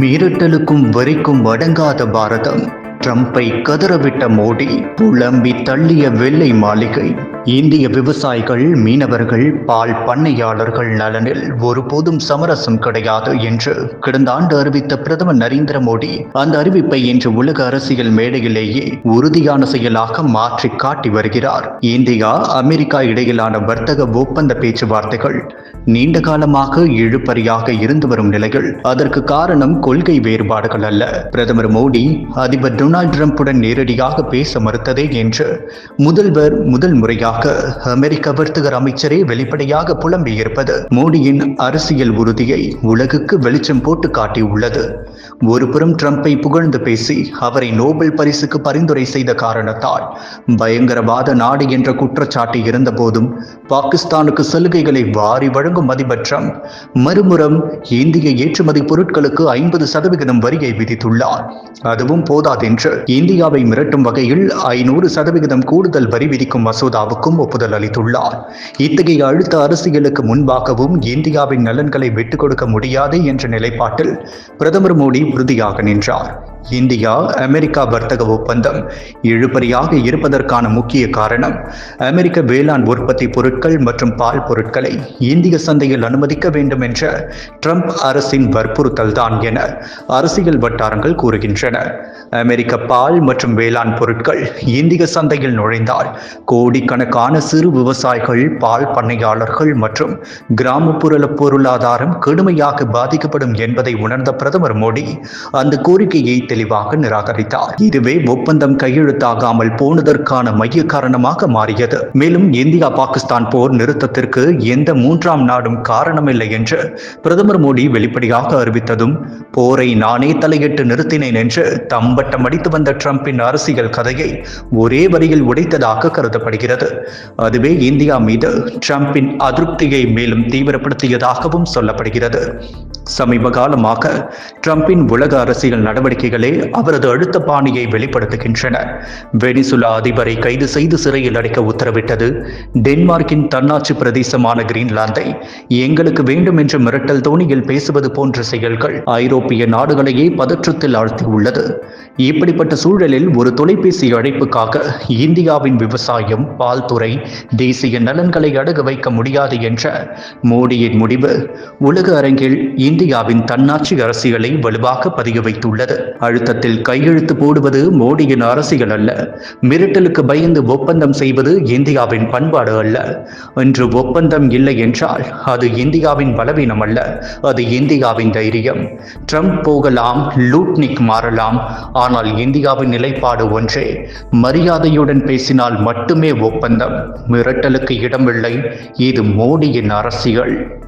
மீறட்டலுக்கும் வரிக்கும் அடங்காத பாரதம். ட்ரம்பை கதறவிட்ட மோடி புலம்பி தள்ளிய வெள்ளை மாளிகை. இந்திய விவசாயிகள் மீனவர்கள் பால் பண்ணையாளர்கள் நலனில் ஒருபோதும் சமரசம் கிடையாது என்று கடந்த ஆண்டு அறிவித்த பிரதமர் நரேந்திர மோடி அந்த அறிவிப்பை இன்று உலக அரசியல் மேடையிலேயே உறுதியான செயலாக மாற்றி காட்டி வருகிறார். இந்தியா அமெரிக்கா இடையிலான வர்த்தக ஒப்பந்த பேச்சுவார்த்தைகள் நீண்ட காலமாக இழுபறியாக இருந்து வரும் நிலையில் அதற்கு காரணம் கொள்கை வேறுபாடுகள் அல்ல. பிரதமர் மோடி அதிபர் டொனால்ட் ட்ரம்புடன் நேரடியாக பேச மறுத்ததே என்று முதல்வர் முதல் முறையாக அமெரிக்க வர்த்தக அமைச்சரே வெளிப்படையாக புலம்பியிருப்பது மோடியின் அரசியல் உறுதியை உலகுக்கு வெளிச்சம் போட்டு காட்டியுள்ளது. ஒருபுறம் ட்ரம்ப்பை புகழ்ந்து பேசி அவரை நோபல் பரிசுக்கு பரிந்துரை செய்த காரணத்தால் பயங்கரவாத நாடு என்ற குற்றச்சாட்டு இருந்தபோதும் பாகிஸ்தானுக்கு சலுகைகளை வாரி வழங்கும் அதிபர் ட்ரம்ப் மறுபுறம் இந்திய ஏற்றுமதி பொருட்களுக்கு ஐம்பது சதவிகிதம் வரியை விதித்துள்ளார். அதுவும் போதாதென்று இந்தியாவை மிரட்டும் வகையில் ஐநூறு சதவிகிதம் கூடுதல் வரி விதிக்கும் மசோதாவுக்கும் ஒப்புதல் அளித்துள்ளார். இத்தகைய அழுத்த அரசியலுக்கு முன்பாகவும் இந்தியாவின் நலன்களை விட்டுக் கொடுக்க முடியாது என்ற நிலைப்பாட்டில் பிரதமர் மோடி உறுதியாக நின்றார். இந்தியா அமெரிக்கா வர்த்தக ஒப்பந்தம் இழுபறியாக இருப்பதற்கான முக்கிய காரணம் அமெரிக்க வேளாண் உற்பத்தி பொருட்கள் மற்றும் பால் பொருட்களை இந்திய சந்தையில் அனுமதிக்க வேண்டும் என்ற ட்ரம்ப் அரசின் வற்புறுத்தல் தான் என அரசியல் வட்டாரங்கள் கூறுகின்றன. அமெரிக்க பால் மற்றும் வேளாண் பொருட்கள் இந்திய சந்தையில் நுழைந்தால் கோடிக்கணக்கான சிறு விவசாயிகள் பால் பண்ணையாளர்கள் மற்றும் கிராமப்புற பொருளாதாரம் கடுமையாக பாதிக்கப்படும் என்பதை உணர்ந்த பிரதமர் மோடி அந்த கோரிக்கையை தெளிவாக நிராகரித்தார். இதுவே ஒப்பந்தம் கையெழுத்தாகாமல் போனதற்கான மைய காரணமாக மாறியது. மேலும் இந்தியா பாகிஸ்தான் போர் நிறுத்தத்திற்கு எந்த மூன்றாம் நாடும் காரணமில்லை என்று பிரதமர் மோடி வெளிப்படையாக அறிவித்ததும் போரை நானே தலையிட்டு நிறுத்தினேன் என்று தம்பட்டம் அடித்து வந்த டிரம்பின் அரசியல் கதையை ஒரே வரியில் உடைத்ததாக கருதப்படுகிறது. அதுவே இந்தியா மீது டிரம்பின் அதிருப்தியை மேலும் தீவிரப்படுத்தியதாகவும் சொல்லப்படுகிறது. சமீப காலமாக டிரம்பின் உலக அரசியல் நடவடிக்கைகளை அவரது அழுத்த பாணியை வெளிப்படுத்துகின்றன வெனிசுலா அதிபரை கைது செய்து சிறையில் அடைக்க உத்தரவிட்டது. டென்மார்க்கின் தன்னாட்சி பிரதேசமான கிரீன்லாந்தை எங்களுக்கு வேண்டும் என்ற மிரட்டல் தோணியில் பேசுவது போன்ற செயல்கள் ஐரோப்பிய நாடுகளையே பதற்றத்தில் ஆழ்த்தியுள்ளது. இப்படிப்பட்ட சூழலில் ஒரு தொலைபேசி அழைப்புக்காக இந்தியாவின் விவசாயம் பால்துறை தேசிய நலன்களை அடகு வைக்க முடியாது என்ற மோடியின் முடிவு உலக அரங்கில் இந்தியாவின் தன்னாட்சி அரசியலை வலுவாக பதிய வைத்துள்ளது. அழுத்தத்தில் கையெழுத்து போடுவது மோடியின் அரசியல் அல்ல. மிரட்டலுக்கு பயந்து ஒப்பந்தம் செய்வது இந்தியாவின் பண்பாடு அல்ல. இன்று ஒப்பந்தம் இல்லை என்றால் அது இந்தியாவின் பலவீனம் அல்ல. அது இந்தியாவின் தைரியம். ட்ரம்ப் போகலாம் லூட்னிக் மாறலாம். ஆனால் இந்தியாவின் நிலைப்பாடு ஒன்றே. மரியாதையுடன் பேசினால் மட்டுமே ஒப்பந்தம். மிரட்டலுக்கு இடமில்லை. இது மோடியின் அரசியல்.